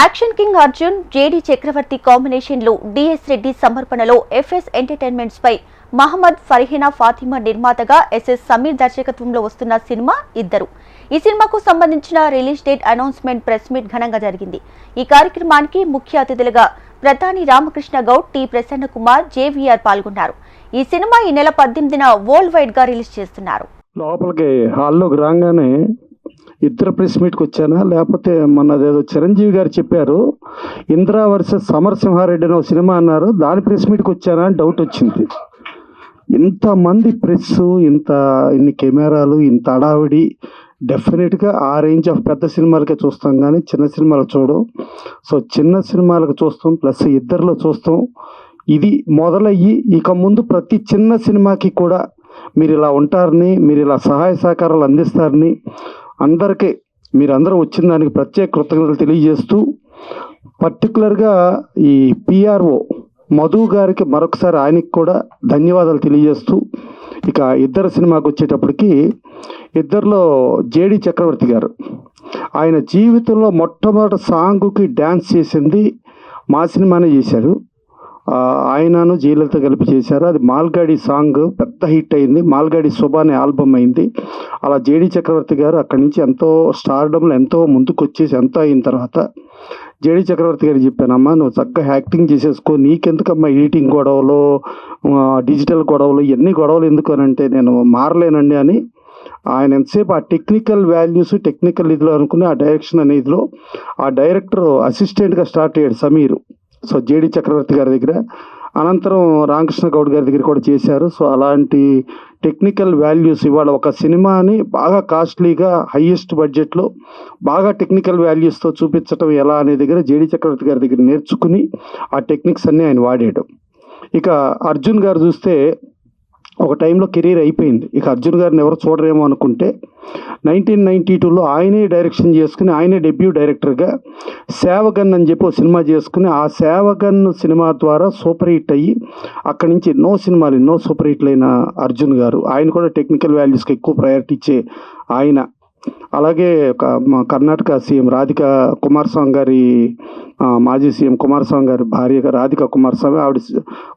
Action king Arjun J D Chakravarthy కాంబినేషన్లో DS Reddy సమర్పణలో FS entertainments పై మహమ్మద్ ఫర్హీనా ఫాతిమా నిర్మాతగా ఎస్ఎస్ సమీర్ దర్శకత్వంలో వస్తున్న సినిమా ఇద్దరు. ఈ సినిమాకు సంబంధించిన release date announcement press meet ఘనంగా జరిగింది. ఈ కార్యక్రమానికి ముఖ్య అతిథులుగా ప్రధాని Ramakrishna Goud T Prasanna Kumar J V R పాల్గొన్నారు. ఈ సినిమా ఈ నెల పద్దెనిమిదిన వరల్డ్ వైడ్గా రిలీజ్ చేస్తున్నారు. లోపలికి హాల్లోకి రాగానే ఇద్దరు ప్రెస్ మీట్కి వచ్చానా? లేకపోతే మొన్న ఏదో చిరంజీవి గారు చెప్పారు ఇందిరా వర్సెస్ సమరసింహారెడ్డి అని ఒక సినిమా అన్నారు దాని ప్రెస్ మీట్కి వచ్చానా అని డౌట్ వచ్చింది. ఇంతమంది ప్రెస్ ఇంత ఇన్ని కెమెరాలు ఇంత అడావిడి డెఫినెట్గా ఆ రేంజ్ ఆఫ్ పెద్ద సినిమాలకే చూస్తాం కానీ చిన్న సినిమాలకు చూడం. సో చిన్న సినిమాలకు చూస్తాం ప్లస్ ఇద్దరిలో చూస్తాం. ఇది మొదలయ్యి ఇక ముందు ప్రతి చిన్న సినిమాకి కూడా మీరు ఇలా ఉంటారని మీరు ఇలా సహాయ సహకారాలు అందిస్తారని అందరికీ మీరందరూ వచ్చిన దానికి ప్రత్యేక కృతజ్ఞతలు తెలియజేస్తూ పర్టికులర్గా ఈ పిఆర్ఓ మధు గారికి మరొకసారి ఆయనకి కూడా ధన్యవాదాలు తెలియజేస్తూ ఇక ఇద్దరు సినిమాకి వచ్చేటప్పటికి ఇద్దరిలో జేడి చక్రవర్తి గారు. ఆయన జీవితంలో మొట్టమొదటి సాంగ్కి డ్యాన్స్ చేసింది మా సినిమానే చేశారు. ఆయనను జయలలిత కలిపి చేశారు. అది మాల్గాడి సాంగ్ పెద్ద హిట్ అయింది. మాల్గాడి శుభ అనే ఆల్బమ్ అయింది. అలా జేడి చక్రవర్తి గారు అక్కడి నుంచి ఎంతో స్టార్డంలో ఎంతో ముందుకు వచ్చేసి ఎంతో అయిన తర్వాత జేడి చక్రవర్తి గారు చెప్పానమ్మా నువ్వు చక్కగా యాక్టింగ్ చేసేసుకో. నీకెందుకమ్మా ఎడిటింగ్ గొడవలు డిజిటల్ గొడవలు ఇవన్నీ గొడవలు ఎందుకు అని అంటే నేను మారలేనండి అని ఆయన ఎంతసేపు ఆ టెక్నికల్ వాల్యూస్ టెక్నికల్ ఇదిలో అనుకుని ఆ డైరెక్షన్ అనే ఇదిలో ఆ డైరెక్టర్ అసిస్టెంట్గా స్టార్ట్ అయ్యాడు సమీరు. సో జేడి చక్రవర్తి గారి దగ్గర. అనంతరం రామకృష్ణ గౌడ్ గారి దగ్గర కూడా చేశారు. సో అలాంటి టెక్నికల్ వాల్యూస్ ఇవాళ ఒక సినిమాని బాగా కాస్ట్లీగా హైయెస్ట్ బడ్జెట్లో బాగా టెక్నికల్ వాల్యూస్తో చూపించడం ఎలా అనే దగ్గర జేడి చక్రవర్తి గారి దగ్గర నేర్చుకుని ఆ టెక్నిక్స్ అన్నీ ఆయన వాడాడు. ఇక అర్జున్ గారు చూస్తే ఒక టైంలో కెరీర్ అయిపోయింది. ఇక అర్జున్ గారిని ఎవరు చూడరేమో అనుకుంటే నైన్టీన్ నైన్టీ టూలో ఆయనే డైరెక్షన్ చేసుకుని ఆయనే డెబ్యూ డైరెక్టర్గా సేవగన్ అని చెప్పి ఒక సినిమా చేసుకుని ఆ సేవగన్ సినిమా ద్వారా సూపర్ హిట్ అయ్యి అక్కడి నుంచి ఎన్నో సినిమాలు ఎన్నో సూపర్ హిట్లు అయిన అర్జున్ గారు. ఆయన కూడా టెక్నికల్ వాల్యూస్కి ఎక్కువ ప్రయారిటీ ఇచ్చే ఆయన. అలాగే ఒక మా కర్ణాటక సీఎం రాధిక కుమారస్వామి గారి మాజీ సీఎం కుమారస్వామి గారి భార్య రాధిక కుమారస్వామి ఆవిడ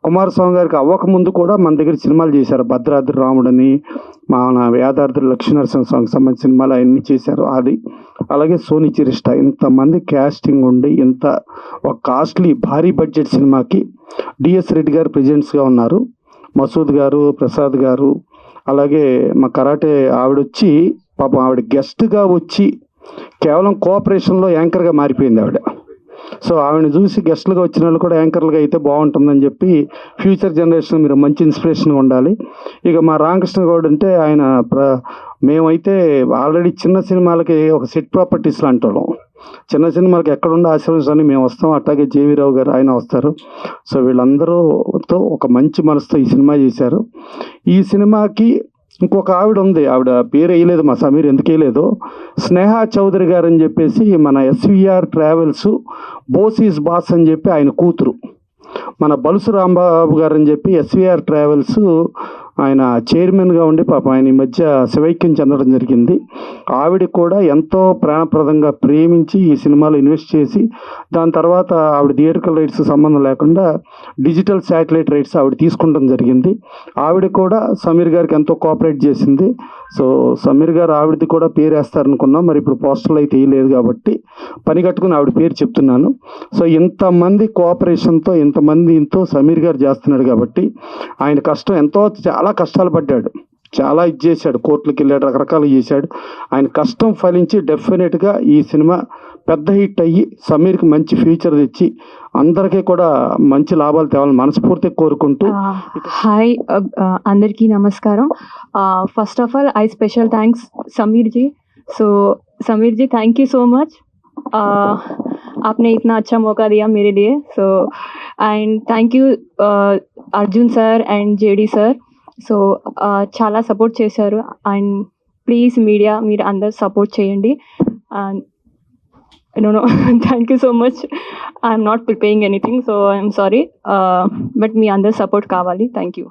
కుమారస్వామి గారికి అవ్వకముందు కూడా మన దగ్గర సినిమాలు చేశారు. భద్రాద్రి రాముడని మన వేదాద్రి లక్ష్మీనరసింహస్వామికి సంబంధించిన సినిమాలు అవన్నీ చేశారు అది అలాగే సోని చిరిష్ట ఇంతమంది క్యాస్టింగ్ ఉండి ఇంత ఒక కాస్ట్లీ భారీ బడ్జెట్ సినిమాకి డిఎస్ రెడ్డి గారు ప్రెజెంట్స్గా ఉన్నారు. మసూద్ గారు ప్రసాద్ గారు అలాగే మా కరాటే ఆవిడ వచ్చి పాపం ఆవిడ గెస్ట్గా వచ్చి కేవలం కోఆపరేషన్లో యాంకర్గా మారిపోయింది ఆవిడ. సో ఆవిడని చూసి గెస్ట్లుగా వచ్చిన వాళ్ళు కూడా యాంకర్లుగా అయితే బాగుంటుందని చెప్పి ఫ్యూచర్ జనరేషన్ మీరు మంచి ఇన్స్పిరేషన్గా ఉండాలి. ఇక మా రామకృష్ణ గౌడ్ అంటే ఆయన ప్ర మేమైతే ఆల్రెడీ చిన్న సినిమాలకి ఒక సెట్ ప్రాపర్టీస్లో లాంటి చిన్న సినిమాలకి ఎక్కడుండి ఆశ్రమించాలని మేము వస్తాం. అట్లాగే జేవీరావు గారు ఆయన వస్తారు. సో వీళ్ళందరూతో ఒక మంచి మనసుతో ఈ సినిమా చేశారు. ఈ సినిమాకి ఇంకొక ఆవిడ ఉంది. ఆవిడ పేరు వేయలేదు మా సమీర్ ఎందుకు వేయలేదు. స్నేహ చౌదరి గారు అని చెప్పేసి మన ఎస్విఆర్ ట్రావెల్స్ బోసీస్ బాస్ అని చెప్పి ఆయన కూతురు. మన బలుసు రాంబాబు గారు అని చెప్పి ఎస్విఆర్ ట్రావెల్స్ ఆయన చైర్మన్గా ఉండి పాపం ఆయన ఈ మధ్య శివైక్యం చెందడం జరిగింది. ఆవిడ కూడా ఎంతో ప్రాణప్రదంగా ప్రేమించి ఈ సినిమాలో ఇన్వెస్ట్ చేసి దాని తర్వాత ఆవిడ థియేటర్కల్ రైట్స్ సంబంధం లేకుండా డిజిటల్ శాటిలైట్ రైట్స్ ఆవిడ తీసుకుంటాం జరిగింది. ఆవిడ కూడా సమీర్ గారికి ఎంతో కోఆపరేట్ చేసింది. సో సమీర్ గారు ఆవిడది కూడా పేరు వేస్తారనుకున్నాం. మరి ఇప్పుడు పోస్టర్లు అయితే వేయలేదు కాబట్టి పని కట్టుకుని ఆవిడ పేరు చెప్తున్నాను. సో ఇంతమంది కోఆపరేషన్తో ఇంతమంది ఇంతో సమీర్ గారు చేస్తున్నాడు కాబట్టి ఆయన కష్టం ఎంతో చాలా కష్టాలు పడ్డాడు చాలా ఇది చేశాడు కోర్టులకు వెళ్ళాడు రకరకాలు చేశాడు ఆయన కష్టం ఫలించి డెఫినెట్గా ఈ సినిమా పెద్ద హిట్ అయ్యి సమీర్కి మంచి ఫ్యూచర్ తెచ్చి అందరికీ కూడా మంచి లాభాలు తేవాలని మనస్ఫూర్తిగా కోరుకుంటూ హాయ్ అందరికీ నమస్కారం first of all I special thanks Sameer ji so Sameer ji thank you so much आपने इतना अच्छा मौका दिया मेरे लिए so and thank you Arjun sir and JD sir So చాలా సపోర్ట్ చేశారు. అండ్ ప్లీజ్ మీడియా మీరు అందరు సపోర్ట్ చేయండి. No no thank you so much I'm not preparing anything so I'm sorry but మీ అందరు సపోర్ట్ కావాలి. Thank you